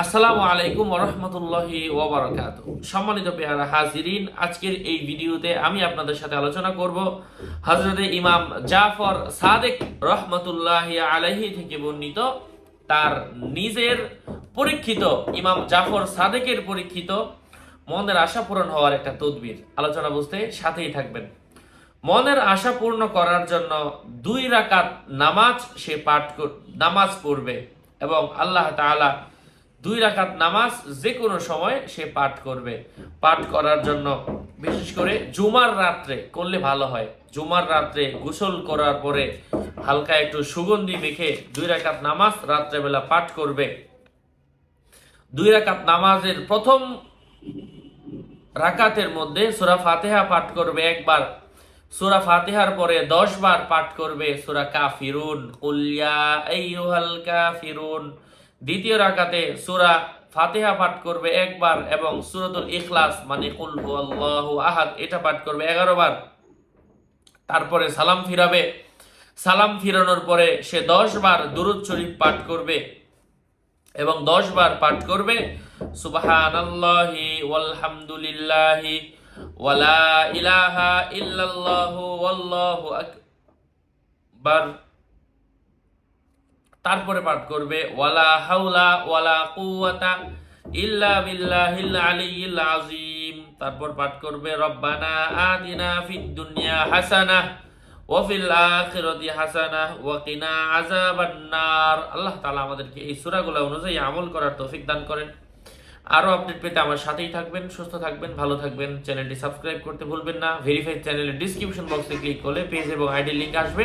আসসালামু আলাইকুম রহমতুল্লাহি ওবরাকাত সম্মানিত পেয়ারা হাজিরিন, আজকের এই ভিডিওতে আমি আপনাদের সাথে আলোচনা করব হজরতে ইমাম জাফর সাদেক রহমতুল্লাহ আলাইহি থেকে বর্ণিত তার নিজের পরীক্ষিত, ইমাম জাফর সাদেকের পরীক্ষিত মনের আশা পূরণ হওয়ার একটা তদবির। আলোচনা বুঝতে সাথেই থাকবেন। মনের আশা পূর্ণ করার জন্য দুই রাকাত নামাজ সে পাঠ নামাজ পড়বে এবং আল্লাহ তাআলা দুই রাকাত নামাজ যে কোনো সময় সে পাঠ করবে। পাঠ করার জন্য বিশেষ করে জুমার রাত্রে করলে ভালো হয়। জুমার রাত্রে গোসল করার পরে হালকা একটু সুগন্ধি মেখে দুই রাকাত নামাজ রাত্রেবেলা পাঠ করবে। দুই রাকাত নামাজের প্রথম রাকাতের মধ্যে সূরা ফাতেহা পাঠ করবে একবার। সূরা ফাতেহার পরে দশ বার পাঠ করবে সূরা কাফিরুন। কুলিয়া আইয়ুহাল কাফিরুন। দ্বিতীয় রাকাতে সুরা ফাতেহা পাঠ করবে একবার এবং সূরাতুল ইখলাস মানে আহাদ, এটা পাঠ করবে এগারো বার। তারপরে সালাম ফিরাবে। সালাম ফিরানোর পরে সে দশ বার দুরুদ শরীফ পাঠ করবে এবং দশ বার পাঠ করবে, সুবহানাল্লাহি ওয়ালা ইলাহা ইল্লাল্লাহু ওয়াল্লাহু আকবার। তারপরে পাঠ করবে, ওয়ালা হাওলা ওয়ালা কুওয়াতা ইল্লা বিল্লাহিল আলিয়্যিল আযীম। তারপর পাঠ করবে, রব্বানা আতিনা ফিদ দুনিয়া হাসানাহ ওয়াফিল আখিরাতি হাসানাহ ওয়া কিনা আযাবান নার আল্লাহ তাআলা আমাদেরকে এই সূরাগুলো অনুযায়ী আমল করার তৌফিক দান করেন। আরও আপডেট পেতে আমার সাথেই থাকবেন, সুস্থ থাকবেন, ভালো থাকবেন। চ্যানেলটি সাবস্ক্রাইব করতে ভুলবেন না। ভেরিফাইড চ্যানেলের ডিসক্রিপশন বক্সে ক্লিক করলে পেজ এবং আইডি লিংক আসবে।